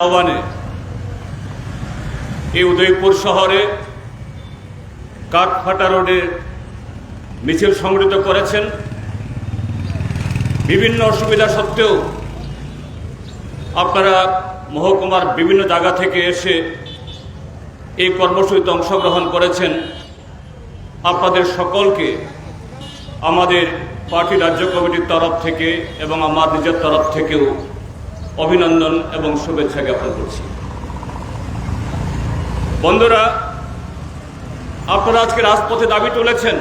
আহ্বানে এই উদয়পুর শহরে কাঠফাটা রোডে মিছিল সংগঠিত করেছেন। বিভিন্ন অসুবিধা সত্ত্বেও আপনারা মহকুমার বিভিন্ন জায়গা থেকে এসে এই কর্মসূচিতে অংশগ্রহণ করেছেন। আপনাদের সকলকে আমাদের পার্টি রাজ্য কমিটির তরফ থেকে এবং আমার নিজের তরফ থেকেও অভিনন্দন এবং শুভেচ্ছা জ্ঞাপন করছি। বন্ধুরা, আপনারা আজকে রাজপথে দাবি তুলেছেন,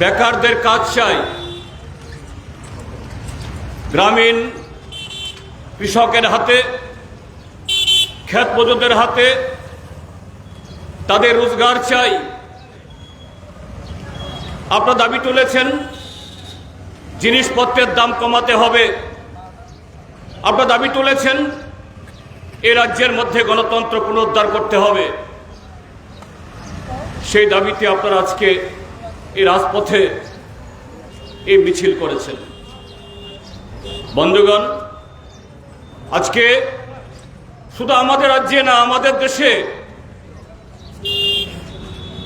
বেকারদের কাজ চাই। গ্রামীণ কৃষকের হাতে ক্ষেত মজুদের হাতে তাদের রোজগার চাই। আপনারা দাবি তুলেছেন জিনিসপত্রের দাম কমাতে হবে। আপনারা দাবি তুলেছেন, এ রাজ্যের মধ্যে গণতন্ত্র পুনরুদ্ধার করতে হবে। সেই দাবিতে আপনারা আজকে এই রাজপথে এই মিছিল করেছেন। বন্ধুগণ, আজকে শুধু আমাদের রাজ্যে না, আমাদের দেশে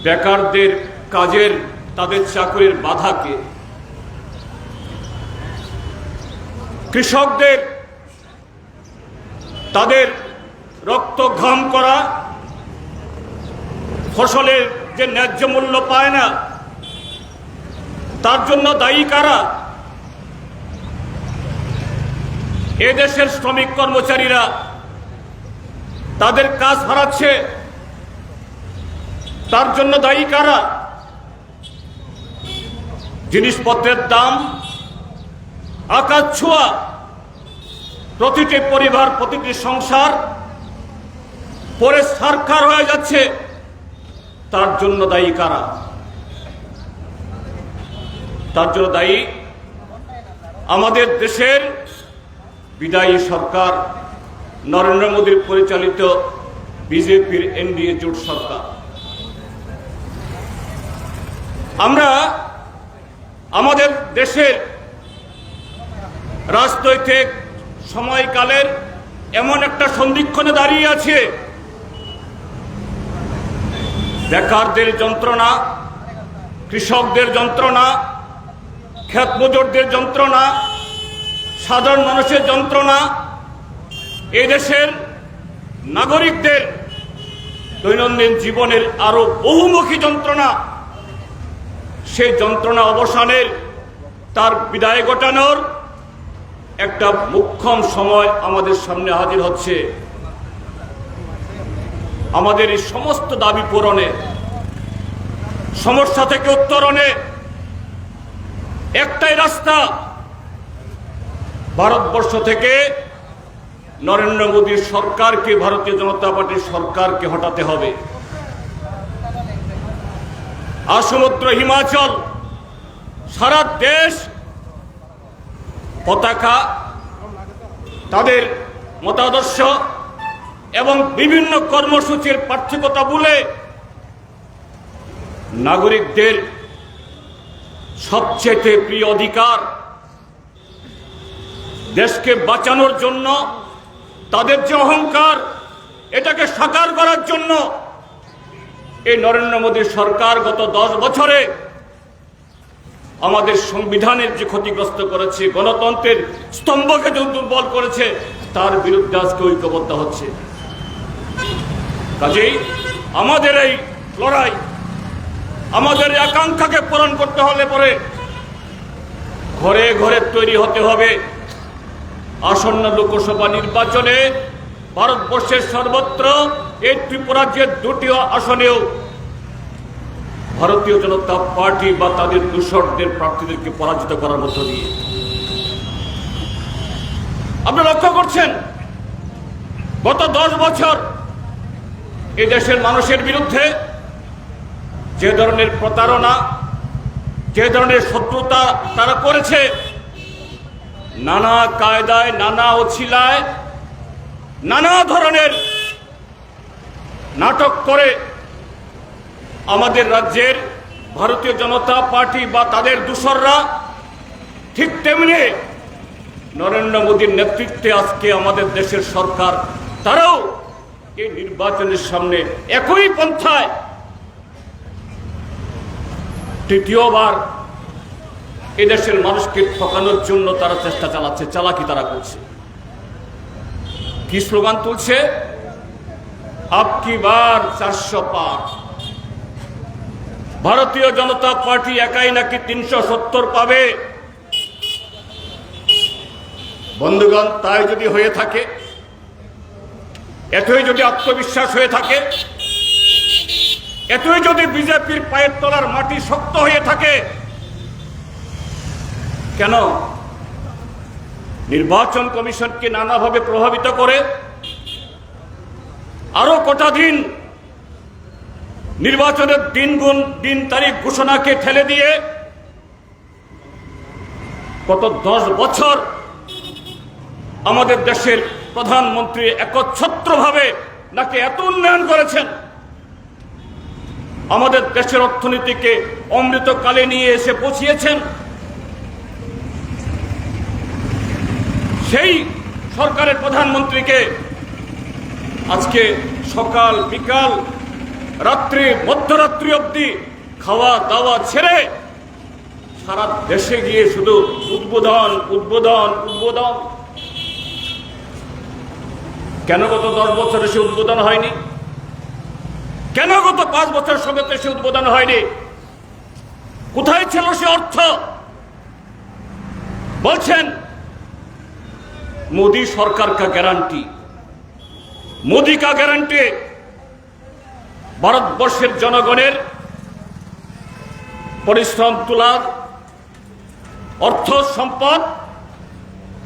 বেকারদের কাজের, তাদের চাকরির বাধাকে কৃষকদের তাদের রক্ত ঘাম করা, ফসলের যে ন্যায্য মূল্য পায় না, তার জন্য দায়ী কারা? এদেশের শ্রমিক কর্মচারীরা তাদের কাজ হারাচ্ছে, তার জন্য দায়ী কারা? জিনিসপত্রের দাম আকাশ ছোঁয়া, প্রতিটি পরিবার, প্রতিটি সংসার পরে সরকার হয়ে যাচ্ছে। তার জন্য দায়ী কারা? তার জন্য দায়ী আমাদের দেশের বিদায়ী সরকার, নরেন্দ্র মোদীর পরিচালিত বিজেপির এনডিএ জোট সরকার। আমরা আমাদের দেশের রাজনৈতিক সময়কালের এমন একটা সন্ধিক্ষণে দাঁড়িয়ে আছে। বেকারদের যন্ত্রণা কৃষকদের যন্ত্রণা ক্ষেত মজুরদের যন্ত্রণা, সাধারণ মানুষের যন্ত্রণা এই দেশের নাগরিকদের দৈনন্দিন জীবনের আরও বহুমুখী যন্ত্রণা। সেই যন্ত্রণা অবসানের তার বিদায় ঘটানোর একটা মুখ্যম সময় আমাদের সামনে হাজির হচ্ছে। আমাদের এই সমস্ত দাবি পূরণে, সমস্যা থেকে উত্তরণে একটাই রাস্তা ভারতবর্ষ থেকে নরেন্দ্র মোদীর সরকারকে, ভারতীয় জনতা পার্টির সরকারকে হটাতে হবে। আসমুদ্র হিমাচল, সারা দেশ পতাকা, তাদের মতাদর্শ এবং বিভিন্ন কর্মসূচির পার্থক্যতা বলে নাগরিকদের সবচেয়ে প্রিয় অধিকার। দেশকে বাঁচানোর জন্য, তাদের যে অহংকার, এটাকে সাকার করার জন্য এই নরেন্দ্র মোদী সরকার গত দশ বছরে আমাদের সংবিধানের যে ক্ষতিগ্রস্ত করেছে, গণতন্ত্রের স্তম্ভকে যে দুর্বল করেছে, তার বিরুদ্ধে আজকে ঐক্যবদ্ধ হচ্ছে। কাজেই আমাদের এই লড়াই, আমাদের আকাঙ্ক্ষাকে পূরণ করতে হলে পরে ঘরে ঘরে তৈরি হতে হবে। আসন্ন লোকসভা নির্বাচনে ভারতবর্ষের সর্বত্র এই ত্রিপুরাজ্যের দুটি আসনেও ভারতীয় জনতা পার্টি বা তাদের দূষকদের প্রার্থীদেরকে পরাজিত করার মধ্য দিয়ে। আপনারা লক্ষ্য করছেন, গত দশ বছর এই দেশের মানুষের বিরুদ্ধে যে ধরনের প্রতারণা, যে ধরনের শত্রুতা তারা করেছে, নানা কায়দায়, নানা অছিলায়, নানা ধরনের নাটক করে আমাদের রাজ্যের ভারতীয় জনতা পার্টি বা তাদের দূসররা ঠিক তেমনি নরেন্দ্র মোদীর নেতৃত্বে আজকে আমাদের দেশের সরকার, তারাও এই নির্বাচনের সামনে একই পন্থায় তৃতীয়বার এদেশের মানুষকে ঠকানোর জন্য তারা চেষ্টা চালাচ্ছে, চালাকি তারা করছে। কি স্লোগান তুলছে? আপকি বার চারশো পার। ভারতীয় জনতা পার্টি একাই নাকি তিনশো সত্তর পাবে? বন্ধুগণ, তাই যদি হয়ে থাকে, এতই যদি আত্মবিশ্বাস হয়ে থাকে, এতই যদি বিজেপির পায়ের তলার মাটি শক্ত হয়ে থাকে, কেন নির্বাচন কমিশনকে নানাভাবে প্রভাবিত করে? আরও কটা দিন নির্বাচনের দিন গুণ দিন তারিখ ঘোষণাকে ঠেলে দিয়ে গত দশ বছর আমাদের দেশের প্রধানমন্ত্রী একচ্ছত্রভাবে নাকি এত উন্নয়ন করেছেন? আমাদের দেশের অর্থনীতিকে অমৃতকালে নিয়ে এসে পৌঁছিয়েছেন সেই সরকারের প্রধানমন্ত্রীকে আজকে সকাল বিকাল রাত্রি, মধ্যরাত্রি অবধি খাওয়া দাওয়া ছেড়ে সারা দেশে গিয়ে শুধু উদ্বোধন উদ্বোধন উদ্বোধন। কেন গত দশ বছরে সে উদ্বোধন হয়নি? কেন গত পাঁচ বছর সঙ্গে সে উদ্বোধন হয়নি? কোথায় ছিল সে অর্থ? বলছেন, মোদী সরকার কা গ্যারান্টি মোদী কা গ্যারান্টি ভারতবর্ষের জনগণের পরিশ্রম তোলার অর্থ সম্পদ,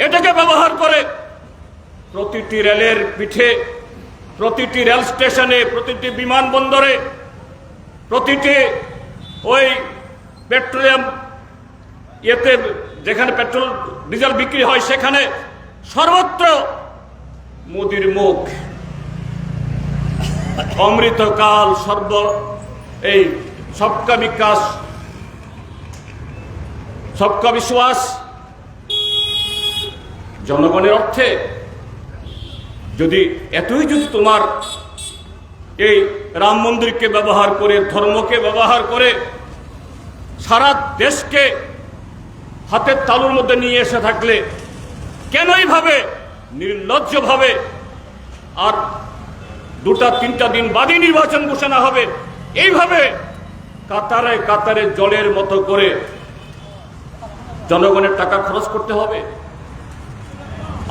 এটাকে ব্যবহার করে প্রতিটি রেলের পিঠে, প্রতিটি রেল স্টেশনে, প্রতিটি বিমানবন্দরে, প্রতিটি ওই পেট্রোলিয়াম ইয়েতে যেখানে পেট্রোল, ডিজেল বিক্রি হয়, সেখানে সর্বত্র মোদির মুখ। অমৃতকাল সর্ব, এই সবকা বিকাশ, সবকা বিশ্বাস, জনগণের অর্থে যদি এতই যদি তোমার এই রাম মন্দিরকে ব্যবহার করে, ধর্মকে ব্যবহার করে, সারা দেশকে হাতের তালুর মধ্যে নিয়ে এসে থাকলে কেন এইভাবে নির্লজ্জভাবে আর দুটা তিনটা দিন বাদই নির্বাচন ঘোষণা হবে। এইভাবে কাতারে কাতারে জলের মতো করে জনগণের টাকা খরচ করতে হবে।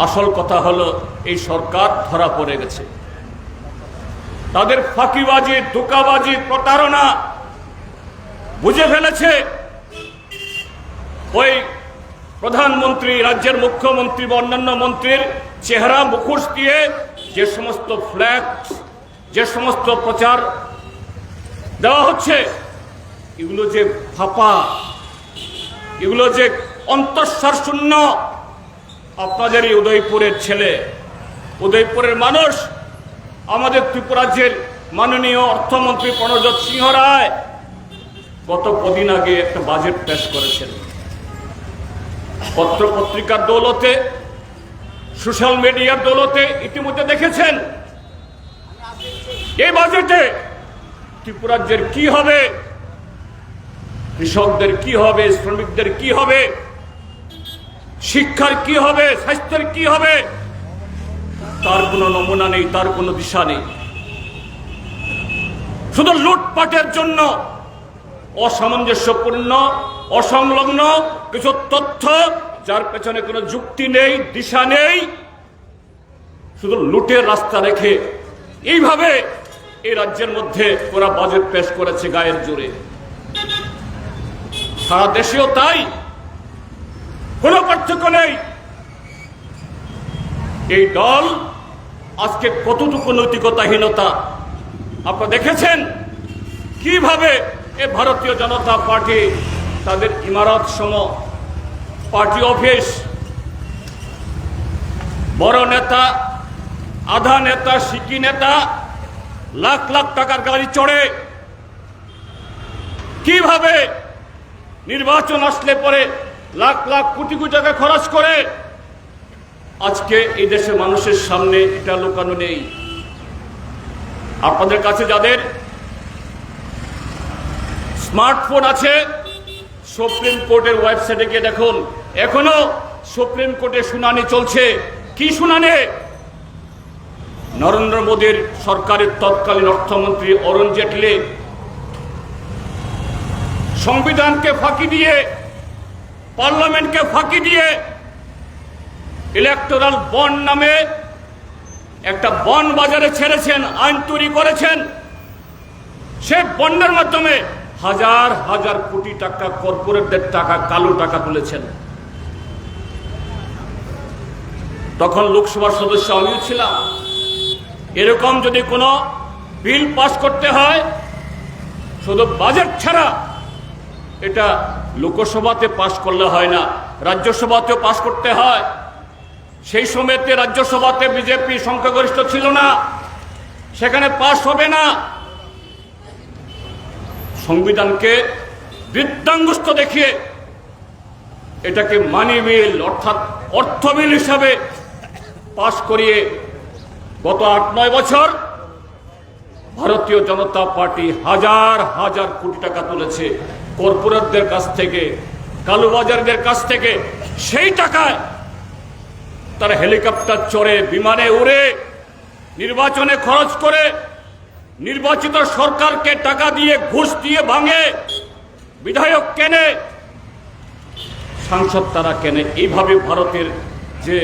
আসল কথা হলো, এই সরকার ধরা পড়ে গেছে। তাদের ফাঁকিবাজি, ধোকাবাজি, প্রতারণা বুঝে ফেলেছে। ওই প্রধানমন্ত্রী, রাজ্যের মুখ্যমন্ত্রী বা অন্যান্য মন্ত্রীর চেহারা মুখোশ দিয়ে যে সমস্ত ফ্ল্যাগ যে সমস্ত প্রচার দেওয়া হচ্ছে, এগুলো যে ফাঁপা, এগুলো যে অন্তঃসার শূন্য আপনাদের এই উদয়পুরের ছেলে, উদয়পুরের মানুষ, আমাদের ত্রিপুরাজ্যের মাননীয় অর্থমন্ত্রী প্রণজিৎ সিংহ রায় গত কদিন আগে একটা বাজেট পেশ করেছেন। পত্র পত্রিকার দৌলতে সোশ্যাল মিডিয়ার দৌলতে ইতিমধ্যে দেখেছেন এই বাজেটে ত্রিপুরাজ্যের কি হবে? কৃষকদের কি হবে? শ্রমিকদের কি হবে? শিক্ষার কি হবে? স্বাস্থ্যের কি হবে? তার কোনো নমুনা নেই, তার কোনো দিশা নেই। শুধু লুটপাটের জন্য অসামঞ্জস্যপূর্ণ, অসংলগ্ন কিছু তথ্য যার পেছনে কোনো যুক্তি নেই, দিশা নেই, শুধু লুটের রাস্তা রেখে এইভাবে এই রাজ্যের মধ্যে ওরা বাজেট পেশ করেছে গায়ের জোরে। সারা দেশেও তাই, কোনো পার্থক্য নেই। এই দল আজকে কতটুকু নৈতিকতাহীনতা? আপনারা দেখেছেন কীভাবে এ ভারতীয় জনতা পার্টি তাদের ইমারত সম পার্টি অফিস। বড় নেতা, আধা নেতা, সিকি নেতা, লাখ লাখ টাকার গাড়ি চড়ে। কীভাবে নির্বাচন আসলে পরে লাখ লাখ কোটি কোটি টাকা খরচ করে? আজকে এই দেশের মানুষের সামনে এটা লুকানো নেই। আপনাদের কাছে যাদের স্মার্টফোন আছে, সুপ্রিম কোর্টের ওয়েবসাইটে গিয়ে দেখুন। এখনও সুপ্রিম কোর্টে শুনানি চলছে। কি শুনানি? নরেন্দ্র মোদীর সরকারের তৎকালীন অর্থমন্ত্রী অরুণ জেটলি সংবিধানকে ফাঁকি দিয়ে, পার্লামেন্টকে ফাঁকি দিয়ে ইলেকটোরাল বন্ড নামে একটা বন্ড বাজারে ছেড়েছেন, আইন তৈরি করেছেন। সে বন্ডের মাধ্যমে হাজার হাজার কোটি টাকা কর্পোরেটদের টাকা, কালো টাকা তুলেছেন। তখন লোকসভার সদস্য আমিও ছিলাম। এরকম যদি কোনো বিল পাস করতে হয়, শুধু বাজেট ছাড়া এটা লোকসভাতে পাস করলে হয় না, রাজ্যসভাতেও পাস করতে হয়। সেই সময়তে রাজ্যসভাতে বিজেপি সংখ্যাগরিষ্ঠ ছিল না, সেখানে পাস হবে না। সংবিধানকে বৃদ্ধাঙ্গুস্থ দেখিয়ে এটাকে মানি বিল অর্থাৎ অর্থ বিল হিসাবে পাশ করিয়ে গত আট, নয় বছর ভারতীয় জনতা পার্টি হাজার হাজার কোটি টাকা তুলেছে। কর্পোরেটদের কাছ থেকে, কালোবাজারদের কাছ থেকে সেই টাকায় তারা হেলিকপ্টার চড়ে বিমানে উড়ে নির্বাচনে খরচ করে নির্বাচিত সরকারকে টাকা দিয়ে ঘুষ দিয়ে ভাঙে, বিধায়ক কেনে, সাংসদ তারা কেনে। এইভাবে ভারতের যে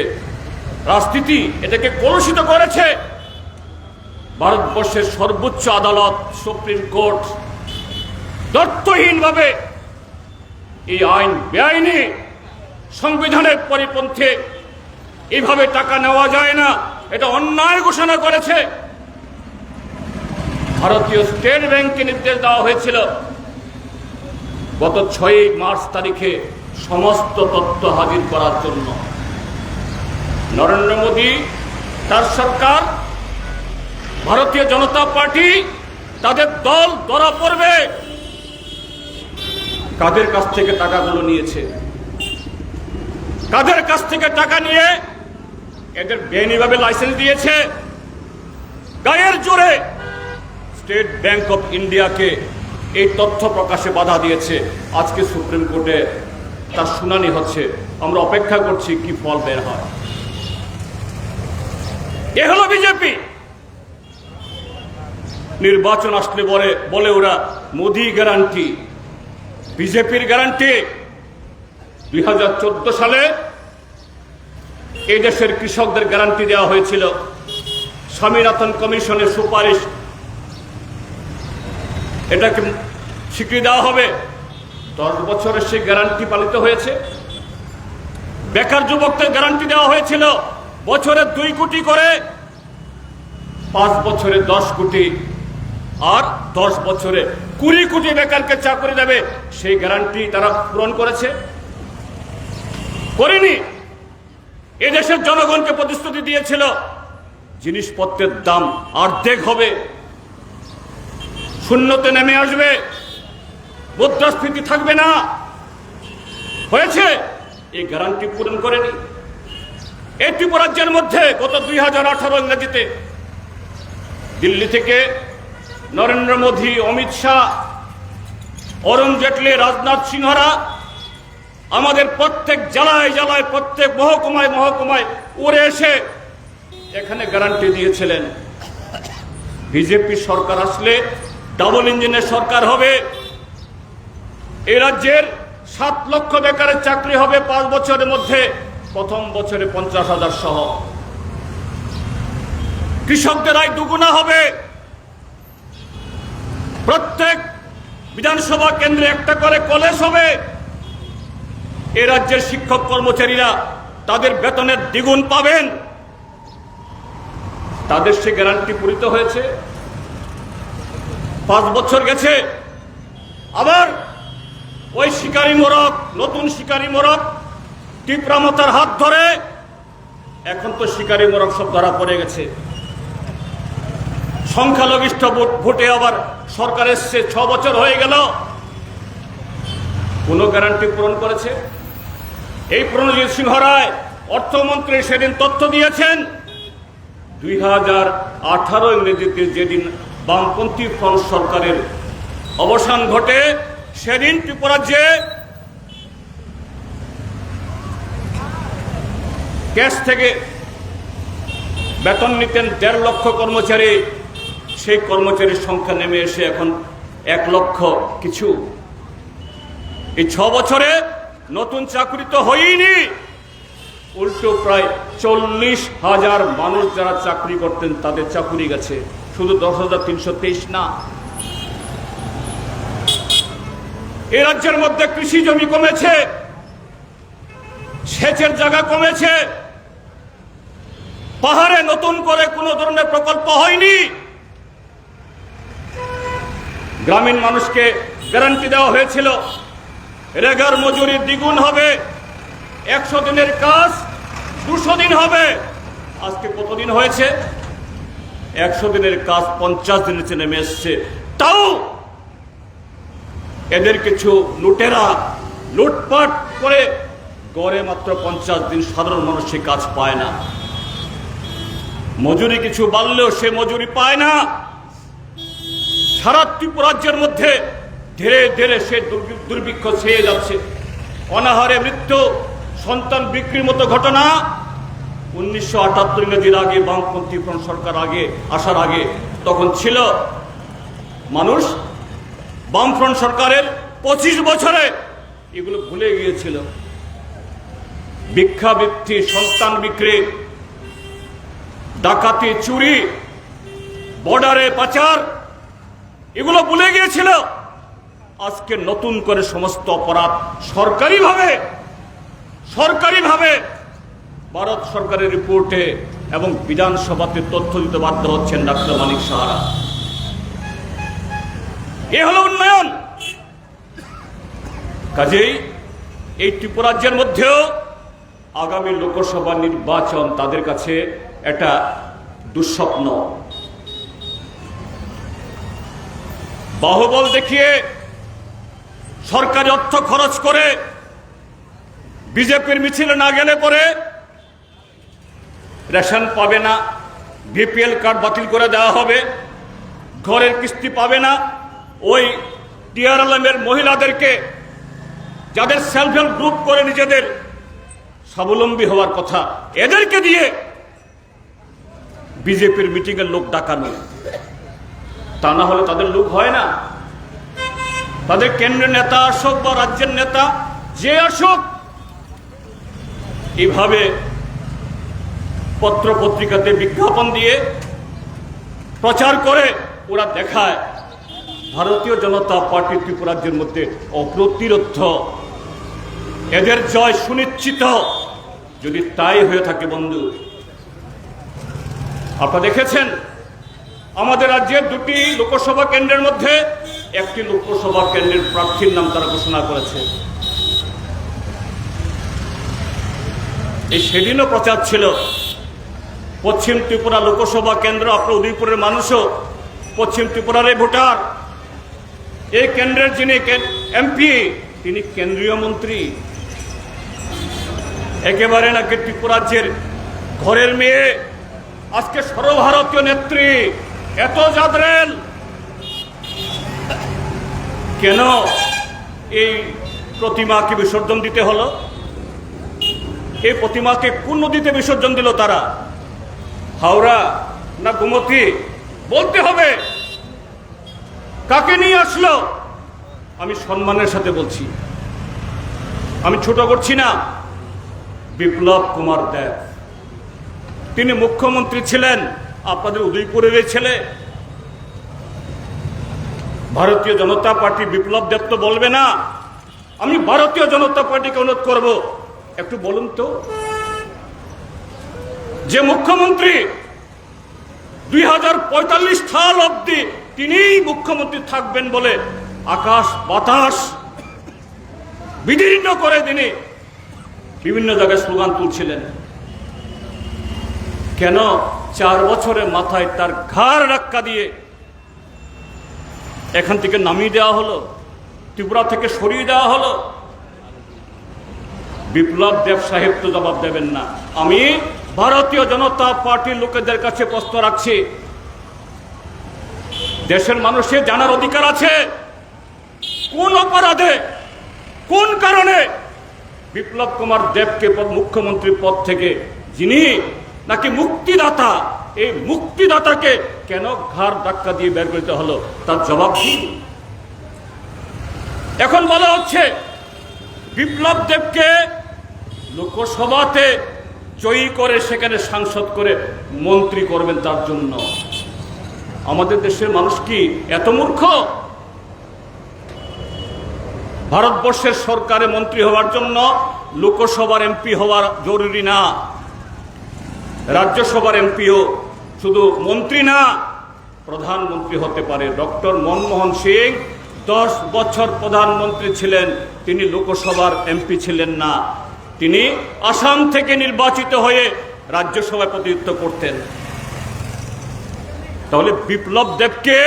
রাজনীতি এটাকে কলুষিত করেছে। ভারতবর্ষের সর্বোচ্চ আদালত, সুপ্রিম কোর্ট তথ্যহীনভাবে এই আইন বেআইনি সংবিধানের পরিপন্থে এইভাবে টাকা নেওয়া যায় না, এটা অন্যায় ঘোষণা করেছে। ভারতীয় স্টেট ব্যাংককে নির্দেশ দেওয়া হয়েছিল, গত ছয়ই মার্চ তারিখে সমস্ত তথ্য হাজির করার জন্য। নরেন্দ্র মোদী, তার সরকার, ভারতীয় জনতা পার্টি, তাদের দল ধরা পড়বে। কাদের কাছ থেকে টাকাগুলো নিয়েছে? কাদের কাছ থেকে টাকা নিয়ে এদের বেআইনিভাবে লাইসেন্স দিয়েছে? গায়ের জোরে স্টেট ব্যাংক অফ ইন্ডিয়াকে এই তথ্য প্রকাশে বাধা দিয়েছে। আজকে সুপ্রিম কোর্টে তার শুনানি হচ্ছে। আমরা অপেক্ষা করছি কি ফল বের হয়। এ হলো বিজেপি। নির্বাচন আসলে বলে বলে ওরা মোদি গ্যারান্টি বিজেপির গ্যারান্টি দুই হাজার চোদ্দ সালে এই দেশের কৃষকদের গ্যারান্টি দেওয়া হয়েছিল। স্বামীনাথন কমিশনের সুপারিশ। এটাকে স্বীকৃতি দেওয়া হবে। দশ বছরের সেই গ্যারান্টি পালিত হয়েছে। বেকার যুবকদের গ্যারান্টি দেওয়া হয়েছিল। বছরে দুই কোটি করে, পাঁচ বছরে দশ কোটি, আর দশ বছরে কুড়ি কোটি বেকারকে চাকরি দেবে, সেই গ্যারান্টি তারা পূরণ করেছে। করেনি। এদেশের জনগণকে প্রতিশ্রুতি দিয়েছিল, জিনিসপত্রের দাম অর্ধেক হবে। শূন্যতে নেমে আসবে। মুদ্রাস্ফীতি থাকবে না। হয়েছে। এই গ্যারান্টি পূরণ করেনি। এই ত্রিপুরাজ্যের মধ্যে গত দুই হাজার আঠারো ইংরেজিতে দিল্লি থেকে নরেন্দ্র মোদী, অমিত শাহ, অরুণ জেটলি, রাজনাথ সিংহরা আমাদের প্রত্যেক জেলায় জেলায়, প্রত্যেক মহকুমায় মহকুমায় উড়ে এসে এখানে গ্যারান্টি দিয়েছিলেন। বিজেপি সরকার আসলে ডাবল ইঞ্জিনের সরকার হবে। এই রাজ্যের সাত লক্ষ বেকারের চাকরি হবে পাঁচ বছরের মধ্যে। প্রথম বছরে পঞ্চাশ হাজার সহ। কৃষকদের আয় দুগুণা হবে। প্রত্যেক বিধানসভা কেন্দ্রে একটা করে কলেজ হবে। এ রাজ্যের শিক্ষক কর্মচারীরা তাদের বেতনের দ্বিগুণ পাবেন। তাদের সে গ্যারান্টি পূরিত হয়েছে। পাঁচ বছর গেছে। আবার ওই শিকারী মোরক নতুন শিকারী মোরক তীব্রামতার হাত ধরে, এখন তো শিকারী মোরক সব ধরা পড়ে গেছে। সংখ্যালঘিষ্ঠ ভোট, ভোটে আবার সরকার এসছে, ছ বছর হয়ে গেল, কোন গ্যারান্টি পূরণ করেছে? এই প্রণজিৎ সিংহ রায়, অর্থমন্ত্রী সেদিন তথ্য দিয়েছেন, দুই হাজার আঠারো ইংরেজিতে যেদিন বামপন্থী ফ্রন্ট সরকারের অবসান ঘটে, সেদিন ত্রিপুরাজ্যে ক্যাশ থেকে বেতন নিতেন দেড় লক্ষ কর্মচারী। সেই কর্মচারীর সংখ্যা নেমে এসে এখন এক লক্ষ কিছু। এই ছ বছরে নতুন চাকরি তো হয়নি উল্টো প্রায় চল্লিশ হাজার মানুষ যারা চাকরি করতেন, তাদের চাকরি গেছে। শুধু দশ হাজার তিনশো তেইশ না। এ রাজ্যের মধ্যে কৃষি জমি কমেছে, সেচের জায়গা কমেছে। পাহাড়ে নতুন করে কোনো ধরনের প্রকল্প হয়নি। গ্রামীণ মানুষকে গ্যারান্টি দেওয়া হয়েছিল, রেগার মজুরি দ্বিগুণ হবে, একশো দিনের কাজ দুশো দিন হবে। আজকে কতদিন হয়েছে? একশো দিনের কাজ পঞ্চাশ দিনের নিচে নেমে এসছে। তাও এদের কিছু লুটেরা লুটপাট করে গড়ে মাত্র পঞ্চাশ দিন সাধারণ মানুষ কাজ পায় না। মজুরি কিছু বাড়লেও সে মজুরি পায় না। সারা ত্রিপুরাজ্যের মধ্যে ধীরে ধীরে সে দুর্ভিক্ষ ছেয়ে যাচ্ছে। অনাহারে মৃত্যু, সন্তান বিক্রির মতো ঘটনা। উনিশশো আটাত্তর ইংরেজির আগে বামপন্থী ফ্রন্ট সরকার আগে আসার আগে তখন ছিল মানুষ বামফ্রন্ট সরকারের পঁচিশ বছরে এগুলো ভুলে গিয়েছিল। ভিক্ষাবৃত্তি, সন্তান বিক্রি ডাকাতি, চুরি, বর্ডারে পাচার, এগুলো ভুলে গিয়েছিল। আজকে নতুন করে সমস্ত অপরাধ সরকারিভাবে সরকারিভাবে ভারত সরকারের রিপোর্টে এবং বিধানসভাতে তথ্য দিতে বাধ্য হচ্ছেন ডাক্তার মানিক সাহারা। এ হলো উন্নয়ন। কাজেই এই ত্রিপুরাজ্যের মধ্যেও আগামী লোকসভা নির্বাচন তাদের কাছে একটা দুঃস্বপ্ন। বাহুবল দেখিয়ে সরকারি অর্থ খরচ করে বিজেপির মিছিলে না গেলে পরে রেশন পাবে না বিপিএল কার্ড বাতিল করে দেওয়া হবে, ঘরের কিস্তি পাবে না, ওই টিআরএলএমের মহিলাদেরকে যাদের সেলফ হেল্প গ্রুপ করে নিজেদের স্বাবলম্বী হওয়ার কথা, এদেরকে দিয়ে বিজেপির মিটিংয়ের লোক ডাকানো। তা না হলে তাদের লোক হয় না। তাদের কেন্দ্রের নেতা আসুক বা রাজ্যের নেতা, যে আসুক এইভাবে পত্র পত্রিকাতে বিজ্ঞাপন দিয়ে প্রচার করে ওরা দেখায়। ভারতীয় জনতা পার্টি ত্রিপুরাজ্যের মধ্যে অপ্রতিরোধ। এদের জয় সুনিশ্চিত। যদি তাই হয়ে থাকে বন্ধু আপনারা দেখেছেন, আমাদের রাজ্যের দুটি লোকসভা কেন্দ্রের মধ্যে একটি লোকসভা কেন্দ্রের প্রার্থীর নাম তারা ঘোষণা করেছে। এই সেদিনও প্রচার ছিল, পশ্চিম ত্রিপুরা লোকসভা কেন্দ্র আপনার উদয়পুরের মানুষও, পশ্চিম ত্রিপুরার এই ভোটার। এই কেন্দ্রের যিনি এমপি, তিনি কেন্দ্রীয় মন্ত্রী। একেবারে নাকি ত্রিপুরাজ্যের ঘরের মেয়ে আজকে সর্বভারতীয় নেত্রী, এত যাদরেন কেন এই প্রতিমাকে বিসর্জন দিতে হলো? এই প্রতিমাকে কোন নদীতে বিসর্জন দিল তারা? হাওড়া না গোমতী? বলতে হবে। কাকে নিয়ে আসলো? আমি সম্মানের সাথে বলছি। আমি ছোট করছি না। বিপ্লব কুমার দেব। তিনি মুখ্যমন্ত্রী ছিলেন, আপনাদের উদয়পুরের ছেলে। ভারতীয় জনতা পার্টি বিপ্লব দেব তো বলবে না, আমি ভারতীয় জনতা পার্টিকে অনুরোধ করব। একটু বলুন তো, যে মুখ্যমন্ত্রী দুই হাজার পঁয়তাল্লিশ সাল অব্দি তিনিই মুখ্যমন্ত্রী থাকবেন বলে আকাশ, বাতাস বিদীর্ণ করে তিনি বিভিন্ন জায়গায় স্লোগান তুলছিলেন। কেন চার বছরের মাথায় তার ঘাড় ধাক্কা দিয়ে এখান থেকে নামিয়ে দেওয়া হলো? ত্রিপুরা থেকে সরিয়ে দেওয়া হলো? বিপ্লব দেব সাহেব তো জবাব দেবেন না। আমি ভারতীয় জনতা পার্টির লোকেদের কাছে প্রশ্ন রাখছি। দেশের মানুষের জানার অধিকার আছে। কোন অপরাধে? কোন কারণে? বিপ্লব কুমার দেবকে মুখ্যমন্ত্রীর পদ থেকে যিনি নাকি মুক্তিদাতা? এই মুক্তিদাতাকে কেন ঘাড় ধাক্কা দিয়ে বের করতে হলো? তার জবাব দিন এখন বলা হচ্ছে, বিপ্লব দেবকে লোকসভাতে জয়ী করে সেখানে সাংসদ করে মন্ত্রী করবেন তার জন্য। আমাদের দেশের মানুষ কি এত মূর্খ? ভারতবর্ষের সরকারে মন্ত্রী হওয়ার জন্য লোকসভার এমপি হওয়ার জরুরি না। রাজ্যসভার এমপিও শুধু মন্ত্রী না, প্রধানমন্ত্রী হতে পারে ডক্টর মনমোহন সিং। দশ বছর প্রধানমন্ত্রী ছিলেন, তিনি লোকসভার এমপি ছিলেন না। তিনি আসাম থেকে নির্বাচিত হয়ে রাজ্যসভায় প্রতিনিধিত্ব করতেন। তাহলে বিপ্লব দেবকে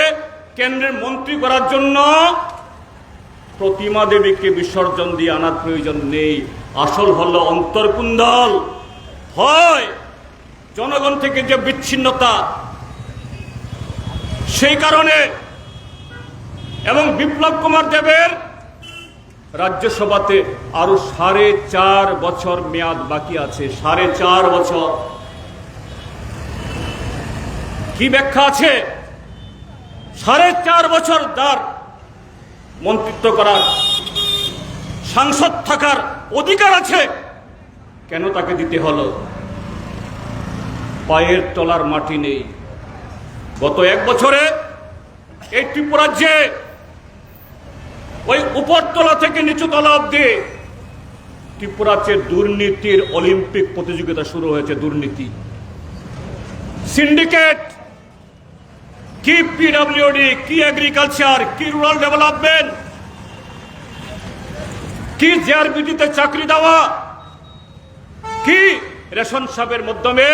কেন্দ্রের মন্ত্রী করার জন্য প্রতিমা দেবীকে বিসর্জন দিয়ে আনার প্রয়োজন নেই। আসল হলো অন্তর্কুন্দল। হয় জনগণ থেকে যে বিচ্ছিন্নতা, সেই কারণে এবং বিপ্লব কুমার দেবের রাজ্যসভাতে আরও সাড়ে চার বছর মেয়াদ বাকি আছে, সাড়ে চার বছর। কি ব্যাখ্যা আছে? সাড়ে চার বছর তার মন্ত্রিত্ব করার, সাংসদ থাকার অধিকার আছে? কেন তাকে দিতে হলো? পায়ের তলার মাটি নেই। গত এক বছরে এই ত্রিপুরাজ্যে ওই উপরতলা থেকে নিচুতলা অব্দি ত্রিপুরাতে দুর্নীতির অলিম্পিক প্রতিযোগিতা শুরু হয়েছে, দুর্নীতি। সিন্ডিকেট, কি পিডব্লিউডি কি এগ্রিকালচার কি রুরাল ডেভেলপমেন্ট কি জেআরবিডিতে চাকরি দেওয়া, কি রেশন সাহেবের মাধ্যমে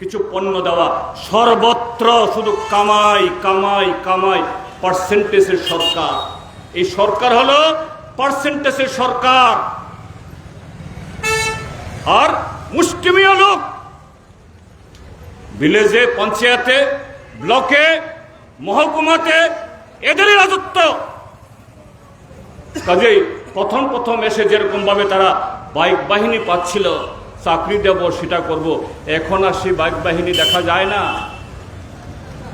কিছু পণ্য দেওয়া। সর্বত্র শুধু কামাই কামাই কামাই পার্সেন্টেজের সরকার। এই সরকার হলো পার্সেন্টেজের সরকার। আর মুষ্টিমীয় লোক। ভিলেজে, পঞ্চায়েতে, ব্লকে, মহকুমাতে এদেরই রাজত্ব। কাজেই প্রথম প্রথম এসে যেরকম ভাবে তারা বাইক বাহিনী পাচ্ছিল চাকরি দেব, সেটা করব। এখন আর সেই বাইক বাহিনী দেখা যায় না।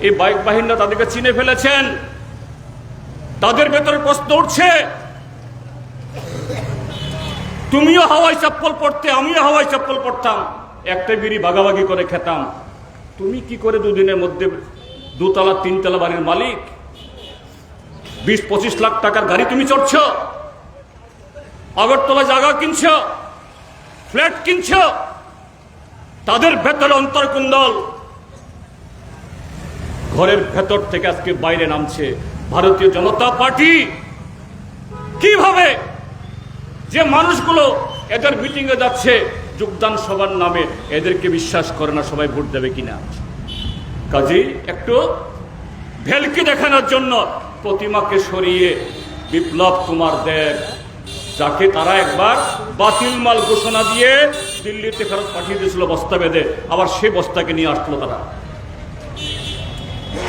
এই বাইক বাহিনীরা তাদেরকে চিনে ফেলেছেন। তাদের ভেতরে প্রশ্ন উঠছে, তুমিও হাওয়াই চপ্পল পড়তে আমিও হাওয়াই চপ্পল পড়তাম একটা বিড়ি ভাগাভাগি করে খেতাম। তুমি কি করে দুদিনের মধ্যে দুতলা, তিনতলা বাড়ির মালিক? বিশ, পঁচিশ লাখ টাকার গাড়ি তুমি চড়ছ? আগরতলা জায়গা কিনছ? ফ্ল্যাট কিনছ? তাদের ভেতরে অন্তর্কুন্দল। ঘরের ভেতর থেকে আজকে বাইরে নামছে ভারতীয় জনতা পার্টি। কীভাবে যে মানুষগুলো এদের মিটিংয়ে যাচ্ছে, যোগদান সবার নামে, এদেরকে বিশ্বাস করে না সবাই ভোট দেবে কিনা? কাজেই একটু ভেলকি দেখানোর জন্য প্রতিমাকে সরিয়ে বিপ্লব কুমার দেব যাকে তারা একবার বাতিল মাল ঘোষণা দিয়ে দিল্লিতে ফেরত পাঠিয়ে দিয়েছিল বস্তা বেঁধে, আবার সেই বস্তাকে নিয়ে আসলো তারা।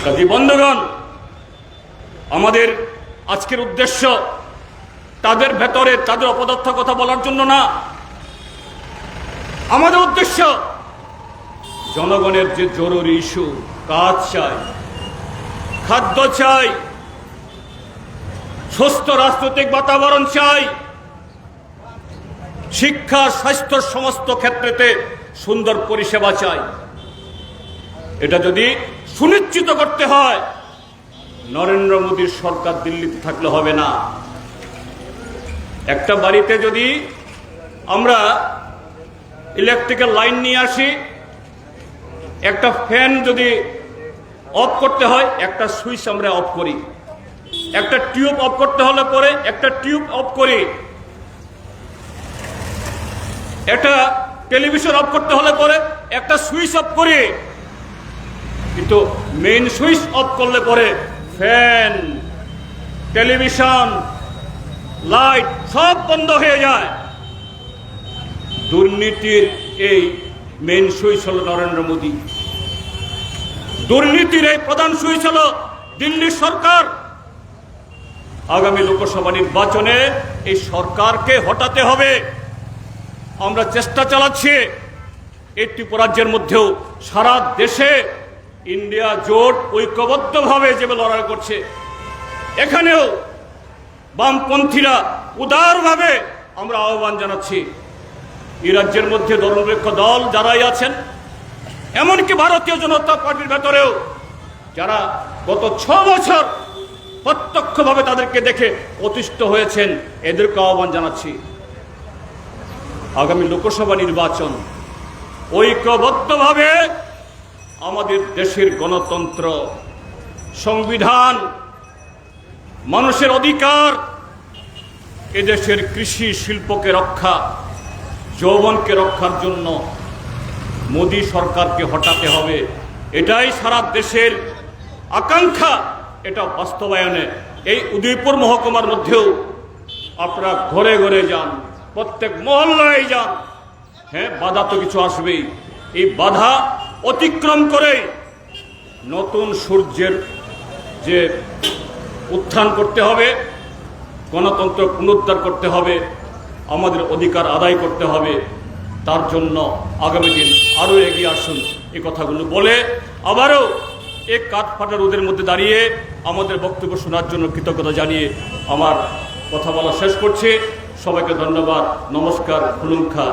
কাজী বন্ধুগণ, আমাদের আজকের উদ্দেশ্য তাদের ভেতরে তাদের অপদার্থ কথা বলার জন্য না। আমাদের উদ্দেশ্য জনগণের যে জরুরি ইস্যু, কাজ চাই, খাদ্য চাই, সুস্থ রাজনৈতিক বাতাবরণ চাই শিক্ষা, স্বাস্থ্য সমস্ত ক্ষেত্রেতে সুন্দর পরিষেবা চাই। এটা যদি সুনিশ্চিত করতে হয়, নরেন্দ্র মোদীর সরকার দিল্লিতে থাকলে হবে না। একটা বাড়িতে যদি আমরা ইলেকট্রিক্যাল লাইন নিয়ে আসি, একটা ফ্যান যদি অফ করতে হয়, একটা সুইচ আমরা অফ করি। একটা টিউব অফ করতে হলে পরে একটা টিউব অফ করি। একটা টেলিভিশন অফ করতে হলে পরে একটা সুইচ অফ করি। কিন্তু মেইন সুইচ অফ করলে পরে ফ্যান টেলিভিশন লাইট সব বন্ধ হয়ে যায়। দুর্নীতির এই মেন সুইচ হল নরেন্দ্র মোদী। দুর্নীতির এই প্রধান সুইচ হল দিল্লির সরকার। আগামী লোকসভা নির্বাচনে এই সরকারকে হটাতে হবে। আমরা চেষ্টা চালাচ্ছি এই ত্রিপুরাজ্যের মধ্যেও সারা দেশে ইন্ডিয়া জোট ঐক্যবদ্ধভাবে যে লড়াই করছে। এখানেও বামপন্থীরা উদারভাবে আমরা আহ্বান জানাচ্ছি। এই রাজ্যের মধ্যে ধর্মনিরপেক্ষ দল যারাই আছেন, এমনকি ভারতীয় জনতা পার্টির ভেতরেও যারা গত ছ বছর প্রত্যক্ষভাবে তাদেরকে দেখে অতিষ্ঠ হয়েছেন, এদেরকে আহ্বান জানাচ্ছি। আগামী লোকসভা নির্বাচন ঐক্যবদ্ধভাবে আমাদের দেশের গণতন্ত্র, সংবিধান, মানুষের অধিকার, এদেশের কৃষি শিল্পকে রক্ষা, যৌবনকে রক্ষার জন্য মোদী সরকারকে হটাতে হবে। এটাই সারা দেশের আকাঙ্ক্ষা, এটা বাস্তবায়নে। এই উদয়পুর মহকুমার মধ্যেও আপনারা ঘরে ঘরে যান। প্রত্যেক মহল্লায় যান হ্যাঁ বাধা তো কিছু আসবেই। এই বাধা অতিক্রম করে নতুন সূর্যের যে উত্থান করতে হবে, গণতন্ত্র পুনরুদ্ধার করতে হবে, আমাদের অধিকার আদায় করতে হবে, তার জন্য আগামী দিন আরও এগিয়ে আসুন এই কথাগুলো বলে আবারও এক কাঠ ফাটা রোদের মধ্যে দাঁড়িয়ে আমাদের বক্তব্য শোনার জন্য কৃতজ্ঞতা জানিয়ে আমার কথা বলা শেষ করছি। সবাইকে ধন্যবাদ। নমস্কার খুলুঙ্খা